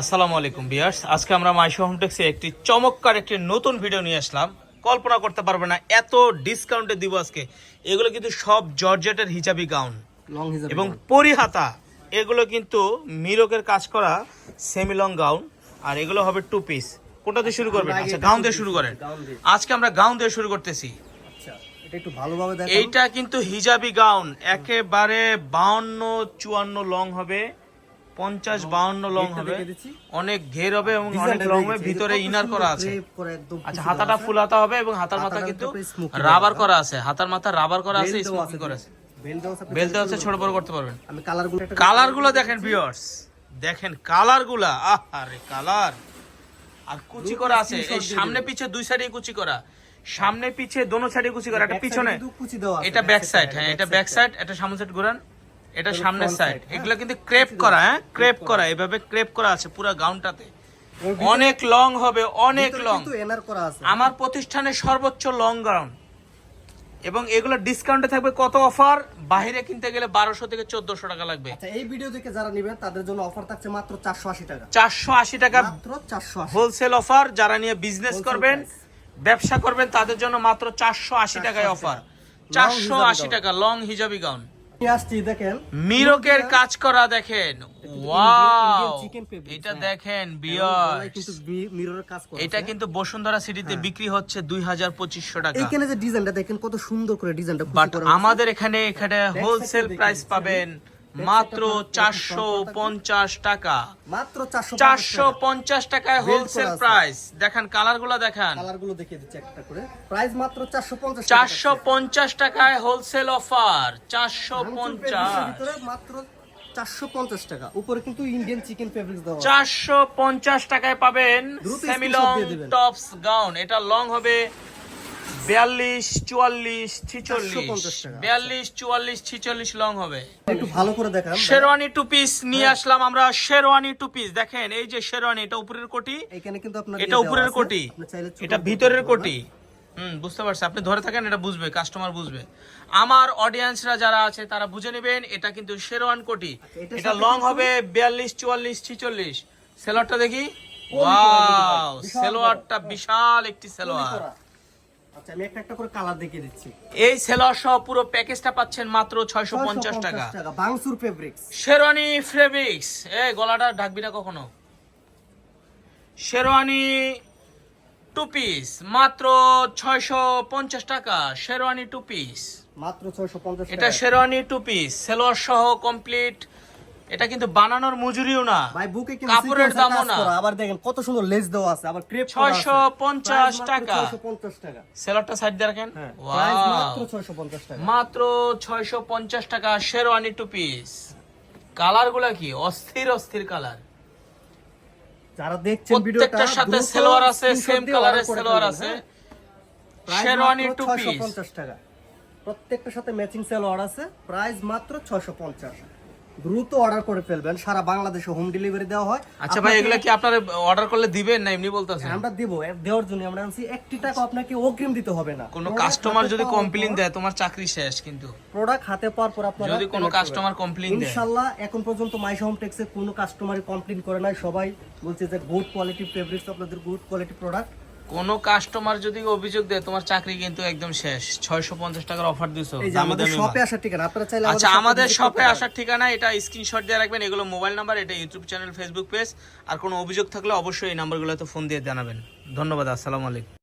আসসালামু আলাইকুম বিয়ার্স আজকে আমরা মাইশো হোমটেক্সে একটি চমৎকার একটি নতুন ভিডিও নিয়ে আসলাম। কল্পনা করতে পারবে না এত ডিসকাউন্টে দিব আজকে। এগুলো কিন্তু সব জর্জেটের হিজাবি গাউন এবং পরিহাতা এগুলো কিন্তু মিরকের কাজ করা সেমি লং গাউন আর এগুলো হবে টু পিস কোনটা দিয়ে শুরু করবেন? আচ্ছা গাউন দিয়ে শুরু করেন। আজকে আমরা গাউন দিয়ে শুরু করতেছি। আচ্ছা এইটা কিন্তু হিজাবি গাউন একেবারে বাউন্ন চুয়ান্ন লং হবে। পঞ্চাশ বাউন্ন লং হবে। অনেক ঘের হবে এবং অনেক লং হবে ভিতরে ইনার করা আছে। আচ্ছা হাতাটা ফুল হাতা হবে এবং হাতার মাথা কিন্তু রাবার করা। আছে। হাতার মাথা রাবার করা আছে স্মোকিং করা আছে। বেল আছে, বেলতে হচ্ছে ছোট বড় করতে পারবেন। আমি কালারগুলো দেখেন ভিউয়ার্স দেখেন কালারগুলা আরে কালার আর কুচি করা আছে। এই সামনে পিছে দুই সাইডে কুচি করা। সামনে পিছে দোনো সাইডে কুচি করা। একটা Back side এ পিছনে আছে, এটা ব্যাক সাইড হ্যাঁ এটা ব্যাক সাইড এটা সামনে সাইড ঘুরান। এটা সামনের সাইড এগুলো কিন্তু ক্রেপ করা হ্যাঁ? ক্রেপ করা এভাবে ক্রেপ করা আছে পুরো গাউনটাতে। অনেক লং হবে অনেক লং কিন্তু এনার করা আছে। আমার প্রতিষ্ঠানে সর্বোচ্চ লং গাউন এবং এগুলো ডিসকাউন্টে থাকবে কত অফার বাইরে কিনতে গেলে বারোশো থেকে চোদ্দশো টাকা লাগবে। আচ্ছা এই ভিডিও দেখে যারা নেবেন তাদের জন্য অফার থাকছে মাত্র চারশো আশি টাকা। চারশো আশি টাকা মাত্র চারশো আশি। হোলসেল অফার যারা নিয়ে বিজনেস করবেন ব্যবসা করবেন তাদের জন্য মাত্র চারশো আশি টাকায় অফার। চারশো আশি টাকা লং হিজাবি গাউন আসছি দেখেন? মিরকের কাজ করা দেখেন। ওয়াও। এটা হ্যাঁ। দেখেন এবং কিন্তু মিররের কাজ করা এটা কিন্তু বসুন্ধরা সিটিতে বিক্রি হচ্ছে দুই হাজার পঁচিশশো টাকা। এখানে যে ডিজাইনটা দেখেন কত সুন্দর করে ডিজাইনটা বাট আমাদের এখানে এখানে হোলসেল প্রাইস পাবেন মাত্র চারশো পঞ্চাশ টাকা। মাত্র চারশো পঞ্চাশ টাকায় হোলসেল প্রাইস দেখেন কালারগুলো দেখান কালারগুলো দেখিয়ে দিচ্ছি একটা করে। প্রাইস মাত্র চারশো পঞ্চাশ চারশো পঞ্চাশ টাকায় হোলসেল অফার চারশো পঞ্চাশ। মাত্র চারশো পঞ্চাশ টাকা। উপরে কিন্তু ইন্ডিয়ান চিকেন ফেব্রিক্স দেওয়া আছে। চারশো পঞ্চাশ টাকায় পাবেন। টপস গাউন এটা লং হবে বিয়াল্লিশ চুয়াল্লিশ ছিচল্লিশ। বিয়াল্লিশ চুয়াল্লিশ ছিচল্লিশ লং হবে। একটু ভালো করে দেখান। শেরওয়ানি টু পিস নিয়ে আসলাম আমরা শেরওয়ানি টু পিস দেখেন এই যে শেরওয়ানি এটা উপরের কোটি। এখানে কিন্তু আপনার এটা উপরের কোটি। আপনি এটা ভিতরের কোটি। হুম বুঝতে পারছি। আপনি ধরে থাকেন এটা বুঝবে কাস্টমার বুঝবে। আমার অডিয়েন্সরা যারা আছে তারা বুঝে নেবেন এটা কিন্তু শেরওয়ান কোটি। আচ্ছা, এটা লং হবে বিয়াল্লিশ চুয়াল্লিশ ছিচল্লিশ। সেলোয়ারটা দেখি? ওয়াও সেলোয়ারটা বিশাল একটি সেলোয়ার। আচ্ছা আমি একটা একটা করে কালার দেখিয়ে দিচ্ছি। এই সেলোয়ার সহ পুরো প্যাকেজটা পাচ্ছেন মাত্র টাকা। টাকা বাংসুর ফেব্রিক্স শেরওয়ানি ফেব্রিক্স এ গলাটা ঢাকবি না কখনো? শেরওয়ানি টু পিস মাত্র ছয়শো পঞ্চাশ টাকা। শেরওয়ানি টু পিস মাত্র ছয়শো পঞ্চাশ এটা শেরওয়ানি টু পিস সেলোয়ার সহ কমপ্লিট এটা কিন্তু বানানোর মজুরিও না। ভাই বুকে কিন্তু কাপড়ের দামও না। আবার দেখেন কত সুন্দর লেস দেওয়া আছে। আবার ক্রেপ 650 টাকা। ছয়শো পঞ্চাশ টাকা। সেলোয়ারটা সাইড দিয়ে রাখেন। হ্যাঁ প্রাইস মাত্র ছয়শো পঞ্চাশ টাকা। মাত্র ছয়শো পঞ্চাশ টাকা শেরওয়ানি টু পিস কালারগুলা কি? অস্থির অস্থির কালার। যারা দেখছেন ভিডিওটা প্রত্যেকটার সাথে সেলোয়ার আছে সেম কালারের সেলোয়ার আছে? শেরওয়ানি টু পিস 650 টাকা। প্রত্যেকটার সাথে ম্যাচিং সেলোয়ার আছে। প্রাইস মাত্র 650 দ্রুত অর্ডার করে ফেলবেন। সারা বাংলাদেশে হোম ডেলিভারি দেওয়া হয়। আচ্ছা ভাই এগুলা কি আপনারা অর্ডার করলে দিবেন না এমনি বলতেছেন? আমরা দিব। দেওয়ার জন্য আমরা আনছি। একটি টাকা আপনাকে অগ্রিম দিতে হবে না। কোন কাস্টমার যদি কমপ্লেইন দেয় তোমার চাকরি শেষ কিন্তু। প্রোডাক্ট হাতে পাওয়ার পর আপনারা যদি কোনো কাস্টমার। কমপ্লেইন দেয়। ইনশাআল্লাহ এখন পর্যন্ত মাইশা হোম টেক্সে কোনো কাস্টমারই কমপ্লেইন করে নাই। সবাই বলছে যে গুড কোয়ালিটি ফেব্রিক্স আপনাদের গুড কোয়ালিটি প্রোডাক্ট কোন কাস্টমার যদি অভিযোগ দেয় তোমার চাকরি কিন্তু একদম শেষ। ছয়শো পঞ্চাশ টাকার অফার দিছো আমাদের শপে আসার ঠিকানা আপনারা চাইলে আচ্ছা আমাদের শপে আসার ঠিকানা এটা স্ক্রিনশট দিয়ে রাখবেন এগুলো মোবাইল নাম্বার এটা ইউটিউব চ্যানেল ফেসবুক পেজ আর কোনো অভিযোগ থাকলে অবশ্যই এই নাম্বারগুলোতে ফোন দিয়ে জানাবেন। ধন্যবাদ আসসালামু আলাইকুম।